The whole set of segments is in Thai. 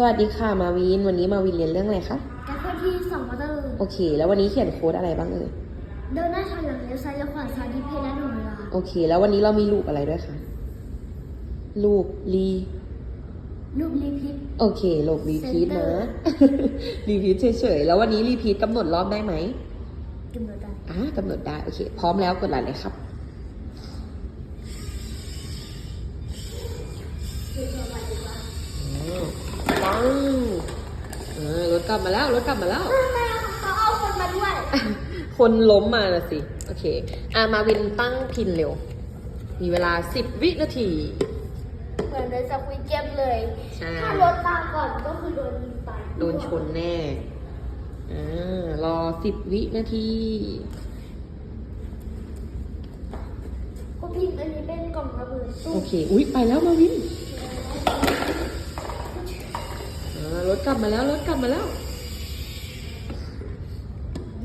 สวัสดีค่ะมาวิน วันนี้มาวินเรียนเรื่องอะไรคะแกคนที่สองมอเตอร์โอเค แล้ววันนี้เขียนโค้ดอะไรบ้างเอ่ยเดินหน้าถอยหลังเลี้ยวซ้ายเลี้ยวขวาซ้ายที่เพจและหนึ่งเวลาโอเค แล้ววันนี้เรามีลูปอะไรด้วยคะลูปรีรูปรีพิทโอเคลูปรีพีทนะ รีพีทเฉยๆ แล้ววันนี้รีพีทกำหนดรอบได้ไหมกำหนดได้อ่ากำหนดได้ โอเค พร้อมแล้วกดไลค์เลยครับว้าวเออ รถกลับมาแล้วรถกลับมาแล้วทำไมเขาเอาคนมาด้วย คนล้มมาน่ะสิ โอเค อ่ามาวินตั้งพินเร็ว มีเวลา10วินาที เหมือนในสควิตเกมเลย ใช่ ถ้ารถตามก่อนก็คือโดนยิงไปโดนชนแน่ อ่ารอ10วินาที ก็พิมพ์อันนี้เป็นกล่องระเบิดตู้โอเค อุ๊ย ไปแล้วมาวิน รถกลับมาแล้วรถกลับมาแล้ว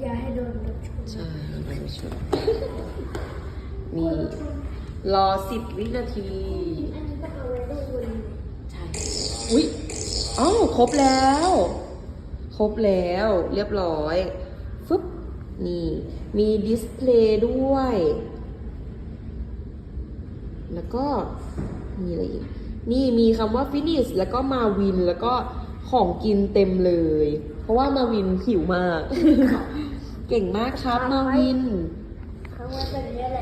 อย่าให้โดนรถชนใช่โดนชนนี่รอ10วินาที อันนี้ก็เอาไว้ดูบนใช่ อุ๊ยอ้าวครบแล้ว ครบแล้วเรียบร้อย ฟึบ นี่ มีดิสเพลย์ด้วย แล้วก็ มีอะไรอีก นี่มีคำว่า finish แล้วก็มาวิน แล้วก็ ของกินเต็มเลย เพราะว่ามาวินหิวมาก เก่งมากครับมาวิน เขาไว้แบบนี้แหละ